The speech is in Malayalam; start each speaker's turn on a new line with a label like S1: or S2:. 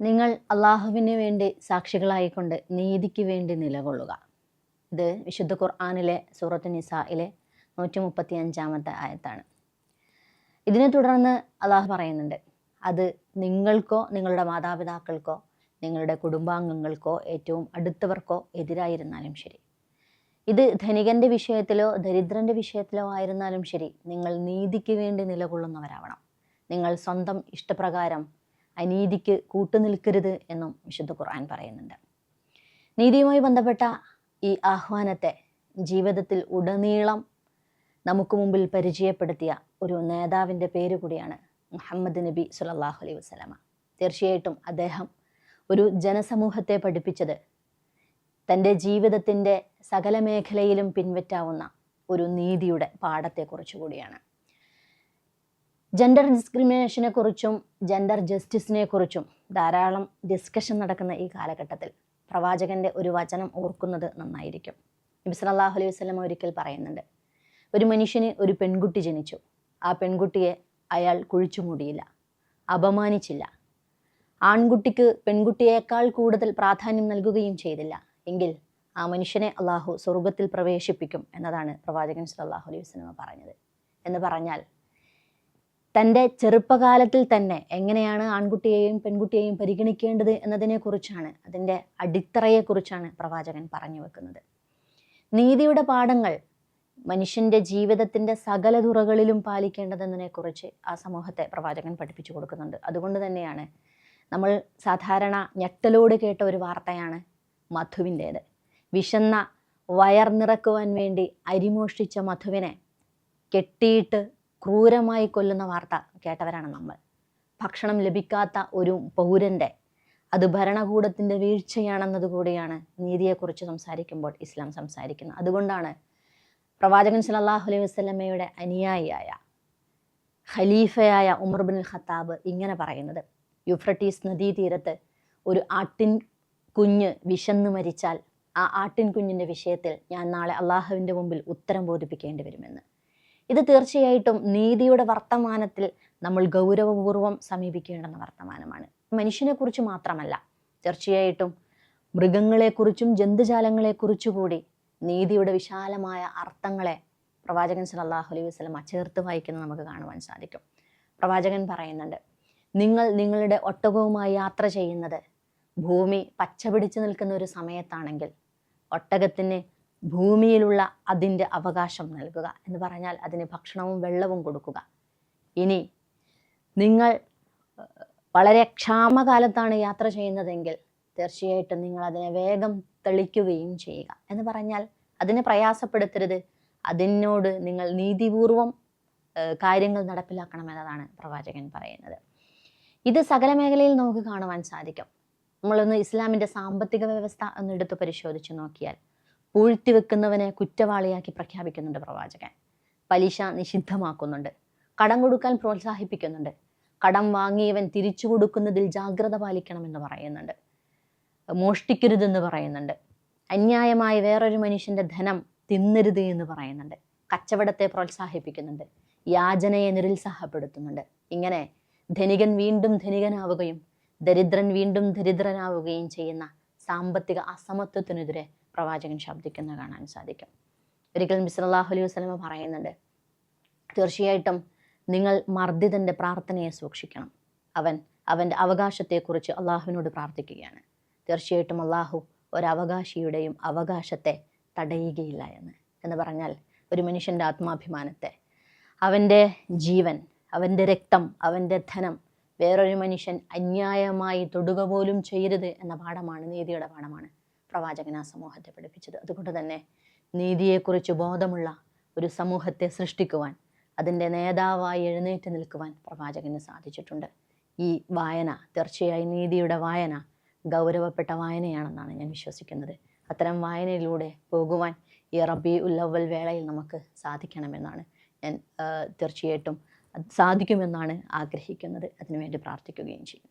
S1: നിങ്ങൾ അള്ളാഹുവിന് വേണ്ടി സാക്ഷികളായിക്കൊണ്ട് നീതിക്ക് വേണ്ടി നിലകൊള്ളുക. ഇത് വിശുദ്ധ ഖുർആാനിലെ സൂറത്ത് നിസായിലെ നൂറ്റി മുപ്പത്തി അഞ്ചാമത്തെ ആയത്താണ്. ഇതിനെ തുടർന്ന് അള്ളാഹു പറയുന്നുണ്ട് അത് നിങ്ങൾക്കോ നിങ്ങളുടെ മാതാപിതാക്കൾക്കോ നിങ്ങളുടെ കുടുംബാംഗങ്ങൾക്കോ ഏറ്റവും അടുത്തവർക്കോ എതിരായിരുന്നാലും ശരി. ഇത് ധനികന്റെ വിഷയത്തിലോ ദരിദ്രന്റെ വിഷയത്തിലോ ആയിരുന്നാലും ശരി നിങ്ങൾ നീതിക്ക് വേണ്ടി നിലകൊള്ളുന്നവരാവണം. നിങ്ങൾ സ്വന്തം ഇഷ്ടപ്രകാരം അനീതിക്ക് കൂട്ടുനിൽക്കരുത് എന്നും വിശുദ്ധ ഖുർആൻ പറയുന്നുണ്ട്. നീതിയുമായി ബന്ധപ്പെട്ട ഈ ആഹ്വാനത്തെ ജീവിതത്തിൽ ഉടനീളം നമുക്ക് മുമ്പിൽ പരിചയപ്പെടുത്തിയ ഒരു നേതാവിന്റെ പേര് കൂടിയാണ് മുഹമ്മദ് നബി സുലല്ലാഹു അലൈഹി വസ്ലമ തീർച്ചയായിട്ടും അദ്ദേഹം ഒരു ജനസമൂഹത്തെ പഠിപ്പിച്ചത് തന്റെ ജീവിതത്തിന്റെ സകല മേഖലയിലും പിൻവറ്റാവുന്ന ഒരു നീതിയുടെ പാഠത്തെക്കുറിച്ച് കൂടിയാണ്. ജെൻഡർ ഡിസ്ക്രിമിനേഷനെ കുറിച്ചും ജെൻഡർ ജസ്റ്റിസിനെ കുറിച്ചും ധാരാളം ഡിസ്കഷൻ നടക്കുന്ന ഈ കാലഘട്ടത്തിൽ പ്രവാചകന്റെ ഒരു വചനം ഓർക്കുന്നത് നന്നായിരിക്കും. നബി സല്ലല്ലാഹു അലൈഹി വസ്ലം ഒരിക്കൽ പറയുന്നുണ്ട് ഒരു മനുഷ്യന് ഒരു പെൺകുട്ടി ജനിച്ചു. ആ പെൺകുട്ടിയെ അയാൾ കുഴിച്ചു മൂടിയില്ല അപമാനിച്ചില്ല. ആൺകുട്ടിക്ക് പെൺകുട്ടിയേക്കാൾ കൂടുതൽ പ്രാധാന്യം നൽകുകയും ചെയ്തില്ല. എങ്കിൽ ആ മനുഷ്യനെ അള്ളാഹു സ്വർഗത്തിൽ പ്രവേശിപ്പിക്കും എന്നതാണ് പ്രവാചകൻ സല്ലല്ലാഹു അലൈഹി വസ്ലമ പറഞ്ഞത്. എന്ന് പറഞ്ഞാൽ തന്റെ ചെറുപ്പകാലത്തിൽ തന്നെ എങ്ങനെയാണ് ആൺകുട്ടിയെയും പെൺകുട്ടിയെയും പരിഗണിക്കേണ്ടത് എന്നതിനെക്കുറിച്ചാണ് അതിന്റെ അടിത്തറയെക്കുറിച്ചാണ് പ്രവാചകൻ പറഞ്ഞു വെക്കുന്നത്. നീതിയുടെ പാഠങ്ങൾ മനുഷ്യന്റെ ജീവിതത്തിന്റെ സകല തുറകളിലും പാലിക്കേണ്ടതെന്നതിനെക്കുറിച്ച് ആ സമൂഹത്തെ പ്രവാചകൻ പഠിപ്പിച്ചു കൊടുക്കുന്നുണ്ട്. അതുകൊണ്ട് തന്നെയാണ് നമ്മൾ സാധാരണ ഞെട്ടലോട് കേട്ട ഒരു വാർത്തയാണ് മധുവിന്റേത്. വിശന്ന വയർ നിറക്കുവാൻ വേണ്ടി അരിമോഷ്ടിച്ച മധുവിനെ കെട്ടിയിട്ട് ക്രൂരമായി കൊല്ലുന്ന വാർത്ത കേട്ടവരാണ് നമ്മൾ. ഭക്ഷണം ലഭിക്കാത്ത ഒരു പൗരന്റെ അത് ഭരണകൂടത്തിന്റെ വീഴ്ചയാണെന്നത് കൂടിയാണ് നീതിയെക്കുറിച്ച് സംസാരിക്കുമ്പോൾ ഇസ്ലാം സംസാരിക്കുന്നത്. അതുകൊണ്ടാണ് പ്രവാചകൻ സല്ലല്ലാഹു അലൈഹി വസല്ലമയുടെ അനുയായിയായ ഖലീഫയായ ഉമർ ബിൻ ഖത്താബ് ഇങ്ങനെ പറയുന്നത്. യുഫ്രട്ടീസ് നദീതീരത്ത് ഒരു ആട്ടിൻ കുഞ്ഞ് വിശന്ന് മരിച്ചാൽ ആ ആട്ടിൻ കുഞ്ഞിന്റെ വിഷയത്തിൽ ഞാൻ നാളെ അള്ളാഹുവിന്റെ മുമ്പിൽ ഉത്തരം ബോധിപ്പിക്കേണ്ടി വരുമെന്ന്. ഇത് തീർച്ചയായിട്ടും നീതിയുടെ വർത്തമാനത്തിൽ നമ്മൾ ഗൗരവപൂർവം സമീപിക്കേണ്ടുന്ന വർത്തമാനമാണ്. മനുഷ്യനെക്കുറിച്ച് മാത്രമല്ല തീർച്ചയായിട്ടും മൃഗങ്ങളെക്കുറിച്ചും ജന്തുജാലങ്ങളെക്കുറിച്ചു കൂടി നീതിയുടെ വിശാലമായ അർത്ഥങ്ങളെ പ്രവാചകൻ സല്ലല്ലാഹു അലൈഹി വസ്ലം ചേർത്ത് വായിക്കുന്നത് നമുക്ക് കാണുവാൻ സാധിക്കും. പ്രവാചകൻ പറയുന്നുണ്ട് നിങ്ങൾ നിങ്ങളുടെ ഒട്ടകവുമായി യാത്ര ചെയ്യുന്നത് ഭൂമി പച്ച പിടിച്ചു നിൽക്കുന്ന ഒരു സമയത്താണെങ്കിൽ ഒട്ടകത്തിന് ഭൂമിയിലുള്ള അതിന്റെ അവകാശം നൽകുക എന്ന് പറഞ്ഞാൽ അതിന് ഭക്ഷണവും വെള്ളവും കൊടുക്കുക. ഇനി നിങ്ങൾ വളരെ ക്ഷാമകാലത്താണ് യാത്ര ചെയ്യുന്നതെങ്കിൽ തീർച്ചയായിട്ടും നിങ്ങൾ അതിനെ വേഗം തെളിക്കുകയും ചെയ്യുക എന്ന് പറഞ്ഞാൽ അതിനെ പ്രയാസപ്പെടുത്തരുത്. അതിനോട് നിങ്ങൾ നീതിപൂർവം കാര്യങ്ങൾ നടപ്പിലാക്കണം എന്നതാണ് പ്രവാചകൻ പറയുന്നത്. ഇത് സകല മേഖലയിൽ നമുക്ക് കാണുവാൻ സാധിക്കും. നമ്മളൊന്ന് ഇസ്ലാമിന്റെ സാമ്പത്തിക വ്യവസ്ഥ ഒന്ന് എടുത്ത് പരിശോധിച്ച് നോക്കിയാൽ പൂഴ്ത്തിവെക്കുന്നവനെ കുറ്റവാളിയാക്കി പ്രഖ്യാപിക്കുന്നുണ്ട് പ്രവാചകൻ. പലിശ നിഷിദ്ധമാക്കുന്നുണ്ട്. കടം കൊടുക്കാൻ പ്രോത്സാഹിപ്പിക്കുന്നുണ്ട്. കടം വാങ്ങിയവൻ തിരിച്ചു കൊടുക്കുന്നതിൽ ജാഗ്രത പാലിക്കണമെന്ന് പറയുന്നുണ്ട്. മോഷ്ടിക്കരുതെന്ന് പറയുന്നുണ്ട്. അന്യായമായി വേറൊരു മനുഷ്യന്റെ ധനം തിന്നരുത് എന്ന് പറയുന്നുണ്ട്. കച്ചവടത്തെ പ്രോത്സാഹിപ്പിക്കുന്നുണ്ട്. യാചനയെ നിരുത്സാഹപ്പെടുത്തുന്നുണ്ട്. ഇങ്ങനെ ധനികൻ വീണ്ടും ധനികനാവുകയും ദരിദ്രൻ വീണ്ടും ദരിദ്രനാവുകയും ചെയ്യുന്ന സാമ്പത്തിക അസമത്വത്തിനെതിരെ പ്രവാചകൻ ശബ്ദിക്കുന്ന കാണാൻ സാധിക്കും. ഒരിക്കൽ മിസ്ലാഹു അലൈഹി വസ്ലമ പറയുന്നുണ്ട് തീർച്ചയായിട്ടും നിങ്ങൾ മർദ്ദിതന്റെ പ്രാർത്ഥനയെ സൂക്ഷിക്കണം. അവൻ അവന്റെ അവകാശത്തെക്കുറിച്ച് അള്ളാഹുവിനോട് പ്രാർത്ഥിക്കുകയാണ്. തീർച്ചയായിട്ടും അള്ളാഹു ഒരവകാശിയുടെയും അവകാശത്തെ തടയുകയില്ല എന്ന്. എന്ന് പറഞ്ഞാൽ ഒരു മനുഷ്യന്റെ ആത്മാഭിമാനത്തെ. അവന്റെ ജീവൻ അവന്റെ രക്തം അവന്റെ ധനം വേറൊരു മനുഷ്യൻ അന്യായമായി തൊടുക പോലും ചെയ്യരുത് എന്ന പാഠമാണ് നീതിയുടെ പാഠമാണ്. പ്രവാചകൻ ആ സമൂഹത്തെ പഠിപ്പിച്ചത്. അതുകൊണ്ട് തന്നെ നീതിയെക്കുറിച്ച് ബോധമുള്ള ഒരു സമൂഹത്തെ സൃഷ്ടിക്കുവാൻ അതിന്റെ നേതാവായി എഴുന്നേറ്റ് നിൽക്കുവാൻ പ്രവാചകന് സാധിച്ചിട്ടുണ്ട്. ഈ വായന തീർച്ചയായും നീതിയുടെ വായന ഗൗരവപ്പെട്ട വായനയാണെന്നാണ് ഞാൻ വിശ്വസിക്കുന്നത്. അത്തരം വായനയിലൂടെ പോകുവാൻ ഈ റബി ഉല്ലവൽ വേളയിൽ നമുക്ക് സാധിക്കണമെന്നാണ് ഞാൻ തീർച്ചയായിട്ടും സാധിക്കുമെന്നാണ് ആഗ്രഹിക്കുന്നത്. അതിനുവേണ്ടി പ്രാർത്ഥിക്കുകയും ചെയ്യും